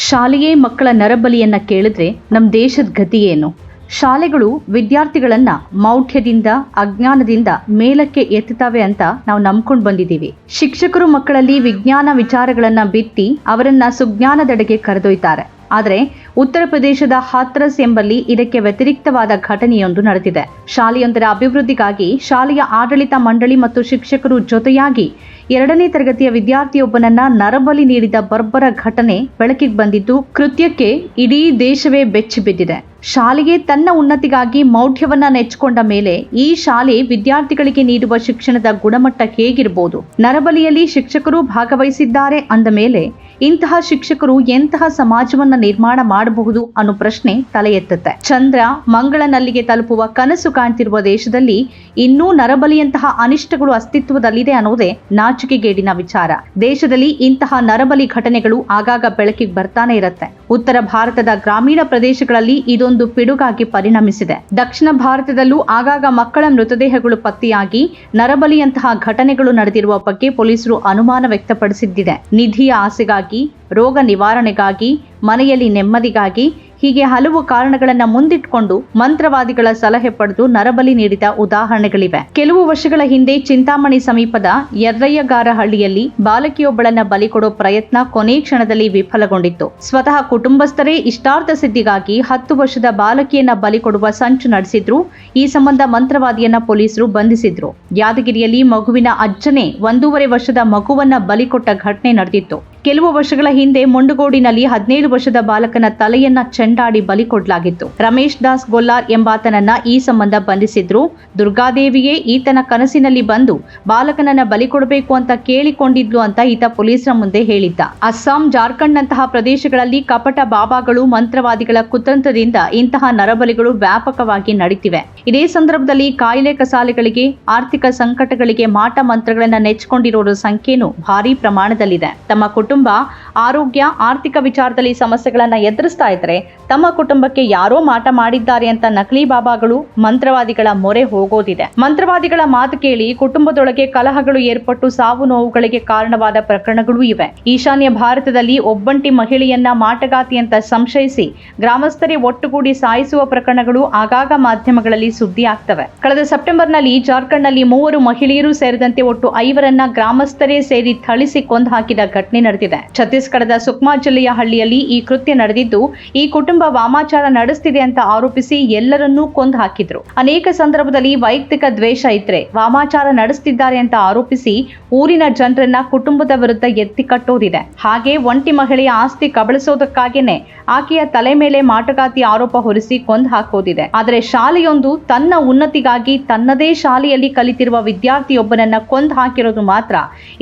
ಶಾಲೆಯೇ ಮಕ್ಕಳ ನರಬಲಿಯನ್ನ ಕೇಳಿದ್ರೆ ನಮ್ಮ ದೇಶದ ಗತಿ ಏನು ಶಾಲೆಗಳು ವಿದ್ಯಾರ್ಥಿಗಳನ್ನ ಮೌಢ್ಯದಿಂದ, ಅಜ್ಞಾನದಿಂದ ಮೇಲಕ್ಕೆ ಎತ್ತುತ್ತವೆ ಅಂತ ನಾವು ನಂಬ್ಕೊಂಡು ಬಂದಿದ್ದೀವಿ ಶಿಕ್ಷಕರು ಮಕ್ಕಳಲ್ಲಿ ವಿಜ್ಞಾನ ವಿಚಾರಗಳನ್ನ ಬಿತ್ತಿ ಅವರನ್ನ ಸುಜ್ಞಾನದೆಡೆಗೆ ಕರೆದೊಯ್ತಾರೆ. ಆದರೆ ಉತ್ತರ ಪ್ರದೇಶದ ಹಾತ್ರಸ್ ಎಂಬಲ್ಲಿ ಇದಕ್ಕೆ ವ್ಯತಿರಿಕ್ತವಾದ ಘಟನೆಯೊಂದು ನಡೆದಿದೆ. ಶಾಲೆಯೊಂದರ ಅಭಿವೃದ್ಧಿಗಾಗಿ ಶಾಲೆಯ ಆಡಳಿತ ಮಂಡಳಿ ಮತ್ತು ಶಿಕ್ಷಕರು ಜೊತೆಯಾಗಿ ಎರಡನೇ ತರಗತಿಯ ವಿದ್ಯಾರ್ಥಿಯೊಬ್ಬನನ್ನ ನರಬಲಿ ನೀಡಿದ ಬರ್ಬರ ಘಟನೆ ಬೆಳಕಿಗೆ ಬಂದಿದ್ದು, ಕೃತ್ಯಕ್ಕೆ ಇಡೀ ದೇಶವೇ ಬೆಚ್ಚಿ ಬಿದ್ದಿದೆ ಶಾಲೆಗೆ ತನ್ನ ಉನ್ನತಿಗಾಗಿ ಮೌಢ್ಯವನ್ನ ನೆಚ್ಚಿಕೊಂಡ ಮೇಲೆ ಈ ಶಾಲೆ ವಿದ್ಯಾರ್ಥಿಗಳಿಗೆ ನೀಡುವ ಶಿಕ್ಷಣದ ಗುಣಮಟ್ಟ ಹೇಗಿರಬಹುದು ನರಬಲಿಯಲ್ಲಿ ಶಿಕ್ಷಕರು ಭಾಗವಹಿಸಿದ್ದಾರೆ ಅಂದ ಮೇಲೆ ಇಂತಹ ಶಿಕ್ಷಕರು ಎಂತಹ ಸಮಾಜವನ್ನ ನಿರ್ಮಾಣ ಮಾಡಬಹುದು ಅನ್ನೋ ಪ್ರಶ್ನೆ ತಲೆ ಎತ್ತುತ್ತೆ ಚಂದ್ರ ಮಂಗಳನಲ್ಲಿಗೆ ತಲುಪುವ ಕನಸು ಕಾಣ್ತಿರುವ ದೇಶದಲ್ಲಿ ಇನ್ನೂ ನರಬಲಿಯಂತಹ ಅನಿಷ್ಟಗಳು ಅಸ್ತಿತ್ವದಲ್ಲಿದೆ ಅನ್ನೋದೇ ನಾಚಿಕೆಗೇಡಿನ ವಿಚಾರ. ದೇಶದಲ್ಲಿ ಇಂತಹ ನರಬಲಿ ಘಟನೆಗಳು ಆಗಾಗ ಬೆಳಕಿಗೆ ಬರ್ತಾನೆ ಇರುತ್ತೆ. ಉತ್ತರ ಭಾರತದ ಗ್ರಾಮೀಣ ಪ್ರದೇಶಗಳಲ್ಲಿ ಇದೊಂದು ಪಿಡುಗಾಗಿ ಪರಿಣಮಿಸಿದೆ. ದಕ್ಷಿಣ ಭಾರತದಲ್ಲೂ ಆಗಾಗ ಮಕ್ಕಳ ಮೃತದೇಹಗಳು ಪತ್ತೆಯಾಗಿ, ನರಬಲಿಯಂತಹ ಘಟನೆಗಳು ನಡೆದಿರುವ ಬಗ್ಗೆ ಪೊಲೀಸರು ಅನುಮಾನ ವ್ಯಕ್ತಪಡಿಸಿದ್ದಿದೆ. ನಿಧಿಯ ಆಸೆಗಾಗಿ, ರೋಗ ನಿವಾರಣೆಗಾಗಿ, ಮನೆಯಲ್ಲಿ ನೆಮ್ಮದಿಗಾಗಿ ಹೀಗೆ ಹಲವು ಕಾರಣಗಳನ್ನ ಮುಂದಿಟ್ಕೊಂಡು ಮಂತ್ರವಾದಿಗಳ ಸಲಹೆ ಪಡೆದು ನರಬಲಿ ನೀಡಿದ ಉದಾಹರಣೆಗಳಿವೆ. ಕೆಲವು ವರ್ಷಗಳ ಹಿಂದೆ ಚಿಂತಾಮಣಿ ಸಮೀಪದ ಯರ್ರಯ್ಯಗಾರಹಳ್ಳಿಯಲ್ಲಿ ಬಾಲಕಿಯೊಬ್ಬಳನ್ನ ಬಲಿ ಕೊಡೋ ಪ್ರಯತ್ನ ಕೊನೆ ಕ್ಷಣದಲ್ಲಿ ವಿಫಲಗೊಂಡಿತ್ತು. ಸ್ವತಃ ಕುಟುಂಬಸ್ಥರೇ ಇಷ್ಟಾರ್ಥ ಸಿದ್ಧಿಗಾಗಿ ಹತ್ತು ವರ್ಷದ ಬಾಲಕಿಯನ್ನ ಬಲಿ ಕೊಡುವ ಸಂಚು ನಡೆಸಿದ್ರು. ಈ ಸಂಬಂಧ ಮಂತ್ರವಾದಿಯನ್ನ ಪೊಲೀಸರು ಬಂಧಿಸಿದ್ರು. ಯಾದಗಿರಿಯಲ್ಲಿ ಮಗುವಿನ ಅಜ್ಜನೇ ಒಂದೂವರೆ ವರ್ಷದ ಮಗುವನ್ನ ಬಲಿ ಕೊಟ್ಟ ಘಟನೆ ನಡೆದಿತ್ತು. ಕೆಲವು ವರ್ಷಗಳ ಹಿಂದೆ ಮೊಂಡುಗೋಡಿನಲ್ಲಿ ಹದಿನೇಳು ವರ್ಷದ ಬಾಲಕನ ತಲೆಯನ್ನ ಚೆಂಡಾಡಿ ಬಲಿ ಕೊಡಲಾಗಿತ್ತು. ರಮೇಶ್ ದಾಸ್ ಗೊಲ್ಲಾರ್ ಎಂಬಾತನನ್ನ ಈ ಸಂಬಂಧ ಬಂಧಿಸಿದ್ರು. ದುರ್ಗಾದೇವಿಯೇ ಈತನ ಕನಸಿನಲ್ಲಿ ಬಂದು ಬಾಲಕನನ್ನ ಬಲಿ ಕೊಡಬೇಕು ಅಂತ ಕೇಳಿಕೊಂಡಿದ್ಲು ಅಂತ ಈತ ಪೊಲೀಸರ ಮುಂದೆ ಹೇಳಿದ್ದ. ಅಸ್ಸಾಂ, ಜಾರ್ಖಂಡ್ನಂತಹ ಪ್ರದೇಶಗಳಲ್ಲಿ ಕಪಟ ಬಾಬಾಗಳು, ಮಂತ್ರವಾದಿಗಳ ಕುತಂತ್ರದಿಂದ ಇಂತಹ ನರಬಲಿಗಳು ವ್ಯಾಪಕವಾಗಿ ನಡೀತಿವೆ. ಇದೇ ಸಂದರ್ಭದಲ್ಲಿ ಕಾಯಿಲೆ ಕಸಾಲೆಗಳಿಗೆ, ಆರ್ಥಿಕ ಸಂಕಟಗಳಿಗೆ ಮಾಟ ಮಂತ್ರಗಳನ್ನ ನೆಚ್ಕೊಂಡಿರೋರ ಸಂಖ್ಯೆನೂ ಭಾರಿ ಪ್ರಮಾಣದಲ್ಲಿದೆ. ತಮ್ಮ ಕುಟುಂಬ ಆರೋಗ್ಯ, ಆರ್ಥಿಕ ವಿಚಾರದಲ್ಲಿ ಸಮಸ್ಯೆಗಳನ್ನ ಎದುರಿಸ್ತಾ ಇದ್ರೆ ತಮ್ಮ ಕುಟುಂಬಕ್ಕೆ ಯಾರೋ ಮಾಟ ಮಾಡಿದ್ದಾರೆ ಅಂತ ನಕಲಿ ಬಾಬಾಗಳು ಮಂತ್ರವಾದಿಗಳ ಮೊರೆ ಹೋಗೋದಿದೆ. ಮಂತ್ರವಾದಿಗಳ ಮಾತು ಕೇಳಿ ಕುಟುಂಬದೊಳಗೆ ಕಲಹಗಳು ಏರ್ಪಟ್ಟು ಸಾವು ನೋವುಗಳಿಗೆ ಕಾರಣವಾದ ಪ್ರಕರಣಗಳೂ ಇವೆ. ಈಶಾನ್ಯ ಭಾರತದಲ್ಲಿ ಒಬ್ಬಂಟಿ ಮಹಿಳೆಯನ್ನ ಮಾಟಗಾತಿ ಅಂತ ಸಂಶಯಿಸಿ ಗ್ರಾಮಸ್ಥರೇ ಒಟ್ಟುಗೂಡಿ ಸಾಯಿಸುವ ಪ್ರಕರಣಗಳು ಆಗಾಗ ಮಾಧ್ಯಮಗಳಲ್ಲಿ ಸುದ್ದಿ ಆಗ್ತವೆ. ಕಳೆದ ಸೆಪ್ಟೆಂಬರ್ನಲ್ಲಿ ಜಾರ್ಖಂಡ್ನಲ್ಲಿ ಮೂವರು ಮಹಿಳೆಯರು ಸೇರಿದಂತೆ ಒಟ್ಟು ಐವರನ್ನ ಗ್ರಾಮಸ್ಥರೇ ಸೇರಿ ಥಳಿಸಿ ಕೊಂದು ಹಾಕಿದ ಘಟನೆ ನಡೆದಿದೆ. ಛತ್ತೀಸ್ಗಢದ ಸುಕ್ಮಾ ಜಿಲ್ಲೆಯ ಹಳ್ಳಿಯಲ್ಲಿ ಈ ಕೃತ್ಯ ನಡೆದಿದ್ದು, ಈ ಕುಟುಂಬ ವಾಮಾಚಾರ ನಡೆಸ್ತಿದೆ ಅಂತ ಆರೋಪಿಸಿ ಎಲ್ಲರನ್ನೂ ಕೊಂದು ಹಾಕಿದ್ರು. ಅನೇಕ ಸಂದರ್ಭದಲ್ಲಿ ವೈಯಕ್ತಿಕ ದ್ವೇಷ ಇದ್ರೆ ವಾಮಾಚಾರ ನಡೆಸ್ತಿದ್ದಾರೆ ಅಂತ ಆರೋಪಿಸಿ ಊರಿನ ಜನರನ್ನ ಕುಟುಂಬದ ವಿರುದ್ಧ ಎತ್ತಿ ಕಟ್ಟೋದಿದೆ. ಹಾಗೆ ಒಂಟಿ ಮಹಿಳೆಯ ಆಸ್ತಿ ಕಬಳಿಸೋದಕ್ಕಾಗೇನೆ ಆಕೆಯ ತಲೆ ಮೇಲೆ ಮಾಟಗಾತಿ ಆರೋಪ ಹೊರಿಸಿ ಕೊಂದು ಹಾಕೋದಿದೆ. ಆದರೆ ಶಾಲೆಯೊಂದು ತನ್ನ ಉನ್ನತಿಗಾಗಿ ತನ್ನದೇ ಶಾಲೆಯಲ್ಲಿ ಕಲಿತಿರುವ ವಿದ್ಯಾರ್ಥಿಯೊಬ್ಬನನ್ನ ಕೊಂದು ಹಾಕಿರೋದು ಮಾತ್ರ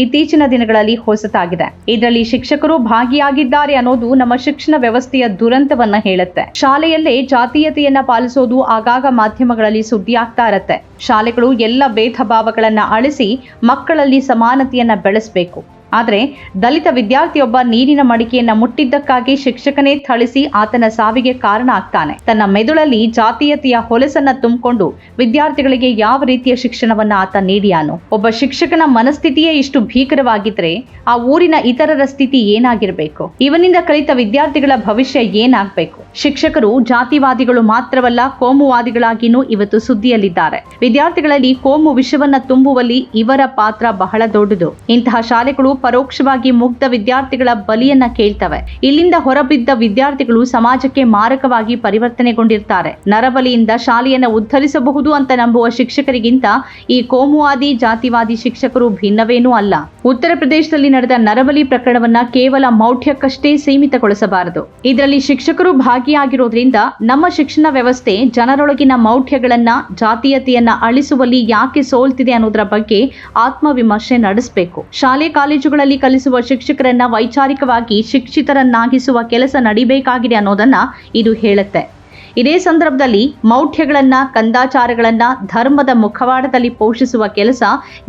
ಇತ್ತೀಚಿನ ದಿನಗಳಲ್ಲಿ ಹೊಸತಾಗಿದೆ. ಇದರಲ್ಲಿ ಶಿಕ್ಷಕರು ಭಾಗಿಯಾಗಿದ್ದಾರೆ ಅನ್ನೋದು ನಮ್ಮ ಶಿಕ್ಷಣ ವ್ಯವಸ್ಥೆಯ ದುರಂತವನ್ನ ಹೇಳುತ್ತೆ. ಶಾಲೆಯಲ್ಲೇ ಜಾತೀಯತೆಯನ್ನ ಪಾಲಿಸೋದು ಆಗಾಗ ಮಾಧ್ಯಮಗಳಲ್ಲಿ ಸುದ್ದಿ ಆಗ್ತಾ ಇರತ್ತೆ. ಶಾಲೆಗಳು ಎಲ್ಲ ಭೇದ ಭಾವಗಳನ್ನ ಅಳಿಸಿ ಮಕ್ಕಳಲ್ಲಿ ಸಮಾನತೆಯನ್ನ ಬೆಳೆಸಬೇಕು. ಆದರೆ ದಲಿತ ವಿದ್ಯಾರ್ಥಿಯೊಬ್ಬ ನೀರಿನ ಮಡಿಕೆಯನ್ನ ಮುಟ್ಟಿದ್ದಕ್ಕಾಗಿ ಶಿಕ್ಷಕನೇ ಥಳಿಸಿ ಆತನ ಸಾವಿಗೆ ಕಾರಣ ಆಗ್ತಾನೆ. ತನ್ನ ಮೆದುಳಲ್ಲಿ ಜಾತೀಯತೆಯ ಹೊಲಸನ್ನ ತುಂಬಿಕೊಂಡು ವಿದ್ಯಾರ್ಥಿಗಳಿಗೆ ಯಾವ ರೀತಿಯ ಶಿಕ್ಷಣವನ್ನ ಆತ ನೀಡಿಯಾನು? ಒಬ್ಬ ಶಿಕ್ಷಕನ ಮನಸ್ಥಿತಿಯೇ ಇಷ್ಟು ಭೀಕರವಾಗಿದ್ರೆ ಆ ಊರಿನ ಇತರರ ಸ್ಥಿತಿ ಏನಾಗಿರ್ಬೇಕು? ಇವನಿಂದ ಕಲಿತ ವಿದ್ಯಾರ್ಥಿಗಳ ಭವಿಷ್ಯ ಏನಾಗ್ಬೇಕು? ಶಿಕ್ಷಕರು ಜಾತಿವಾದಿಗಳು ಮಾತ್ರವಲ್ಲ, ಕೋಮುವಾದಿಗಳಾಗಿನೂ ಇವತ್ತು ಸುದ್ದಿಯಲ್ಲಿದ್ದಾರೆ. ವಿದ್ಯಾರ್ಥಿಗಳಲ್ಲಿ ಕೋಮು ವಿಷವನ್ನ ತುಂಬುವಲ್ಲಿ ಇವರ ಪಾತ್ರ ಬಹಳ ದೊಡ್ಡದು. ಇಂತಹ ಶಾಲೆಗಳು ಪರೋಕ್ಷವಾಗಿ ಮುಗ್ಧ ವಿದ್ಯಾರ್ಥಿಗಳ ಬಲಿಯನ್ನ ಕೇಳ್ತವೆ. ಇಲ್ಲಿಂದ ಹೊರಬಿದ್ದ ವಿದ್ಯಾರ್ಥಿಗಳು ಸಮಾಜಕ್ಕೆ ಮಾರಕವಾಗಿ ಪರಿವರ್ತನೆಗೊಂಡಿರ್ತಾರೆ. ನರಬಲಿಯಿಂದ ಶಾಲೆಯನ್ನ ಉದ್ಧರಿಸಬಹುದು ಅಂತ ನಂಬುವ ಶಿಕ್ಷಕರಿಗಿಂತ ಈ ಕೋಮುವಾದಿ, ಜಾತಿವಾದಿ ಶಿಕ್ಷಕರು ಭಿನ್ನವೇನೂ ಅಲ್ಲ. ಉತ್ತರ ಪ್ರದೇಶದಲ್ಲಿ ನಡೆದ ನರಬಲಿ ಪ್ರಕರಣವನ್ನ ಕೇವಲ ಮೌಢ್ಯಕ್ಕಷ್ಟೇ ಸೀಮಿತಗೊಳಿಸಬಾರದು. ಇದರಲ್ಲಿ ಶಿಕ್ಷಕರು ಭಾಗಿಯಾಗಿರೋದ್ರಿಂದ ನಮ್ಮ ಶಿಕ್ಷಣ ವ್ಯವಸ್ಥೆ ಜನರೊಳಗಿನ ಮೌಢ್ಯಗಳನ್ನ, ಜಾತೀಯತೆಯನ್ನ ಅಳಿಸುವಲ್ಲಿ ಯಾಕೆ ಸೋಲ್ತಿದೆ ಅನ್ನೋದರ ಬಗ್ಗೆ ಆತ್ಮವಿಮರ್ಶೆ ನಡೆಸಬೇಕು. ಶಾಲೆ ಕಾಲೇಜುಗಳಲ್ಲಿ ಕಲಿಸುವ ಶಿಕ್ಷಕರನ್ನ ವೈಚಾರಿಕವಾಗಿ ಶಿಕ್ಷಿತರನ್ನಾಗಿಸುವ ಕೆಲಸ ನಡಿಬೇಕಾಗಿದೆ ಅನ್ನೋದನ್ನ ಇದು ಹೇಳುತ್ತೆ. ಇದೇ ಸಂದರ್ಭದಲ್ಲಿ ಮೌಢ್ಯಗಳನ್ನ, ಕಂದಾಚಾರಗಳನ್ನ, ಧರ್ಮದ ಮುಖವಾಡದಲ್ಲಿ ಪೋಷಿಸುವ ಕೆಲಸ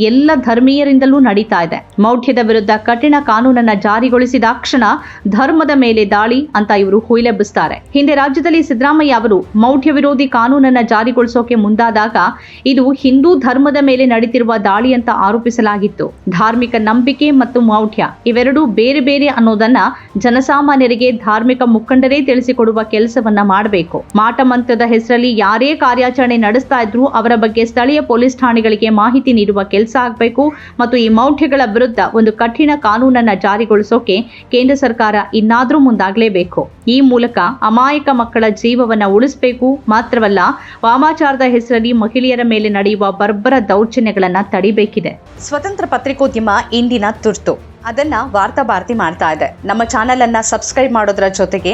ಎಲ್ಲ ಧರ್ಮೀಯರಿಂದಲೂ ನಡೀತಾ ಇದೆ. ಮೌಢ್ಯದ ವಿರುದ್ಧ ಕಠಿಣ ಕಾನೂನನ್ನ ಜಾರಿಗೊಳಿಸಿದಾಕ್ಷಣ ಧರ್ಮದ ಮೇಲೆ ದಾಳಿ ಅಂತ ಇವರು ಹುಯಿಲೆಬ್ಬಿಸ್ತಾರೆ ಹಿಂದೆ ರಾಜ್ಯದಲ್ಲಿ ಸಿದ್ದರಾಮಯ್ಯ ಅವರು ಮೌಢ್ಯ ವಿರೋಧಿ ಕಾನೂನನ್ನ ಜಾರಿಗೊಳಿಸೋಕೆ ಮುಂದಾದಾಗ ಇದು ಹಿಂದೂ ಧರ್ಮದ ಮೇಲೆ ನಡೀತಿರುವ ದಾಳಿ ಅಂತ ಆರೋಪಿಸಲಾಗಿತ್ತು. ಧಾರ್ಮಿಕ ನಂಬಿಕೆ ಮತ್ತು ಮೌಢ್ಯ ಇವೆರಡೂ ಬೇರೆ ಬೇರೆ ಅನ್ನೋದನ್ನ ಜನಸಾಮಾನ್ಯರಿಗೆ ಧಾರ್ಮಿಕ ಮುಖಂಡರೇ ತಿಳಿಸಿಕೊಡುವ ಕೆಲಸವನ್ನ ಮಾಡಬೇಕು. ಮಾಟ ಮಂತ್ರದ ಹೆಸರಲ್ಲಿ ಯಾರೇ ಕಾರ್ಯಾಚರಣೆ ನಡೆಸ್ತಾ ಇದ್ರೂ ಅವರ ಬಗ್ಗೆ ಸ್ಥಳೀಯ ಪೊಲೀಸ್ ಠಾಣೆಗಳಿಗೆ ಮಾಹಿತಿ ನೀಡುವ ಕೆಲಸ ಆಗಬೇಕು ಮತ್ತು ಈ ಮೌಢ್ಯಗಳ ವಿರುದ್ಧ ಒಂದು ಕಠಿಣ ಕಾನೂನನ್ನ ಜಾರಿಗೊಳಿಸೋಕೆ ಕೇಂದ್ರ ಸರ್ಕಾರ ಇನ್ನಾದರೂ ಮುಂದಾಗಲೇಬೇಕು. ಈ ಮೂಲಕ ಅಮಾಯಕ ಮಕ್ಕಳ ಜೀವವನ್ನು ಉಳಿಸಬೇಕು. ಮಾತ್ರವಲ್ಲ, ವಾಮಾಚಾರದ ಹೆಸರಲ್ಲಿ ಮಹಿಳೆಯರ ಮೇಲೆ ನಡೆಯುವ ಬರ್ಬರ ದೌರ್ಜನ್ಯಗಳನ್ನು ತಡಿಬೇಕಿದೆ. ಸ್ವತಂತ್ರ ಪತ್ರಿಕೋದ್ಯಮ ಇಂದಿನ ತುರ್ತು. ಅದನ್ನ ವಾರ್ತಾ ಭಾರತಿ ಮಾಡ್ತಾ ಇದೆ. ನಮ್ಮ ಚಾನೆಲ್ ಅನ್ನ ಸಬ್ಸ್ಕ್ರೈಬ್ ಮಾಡೋದ್ರ ಜೊತೆಗೆ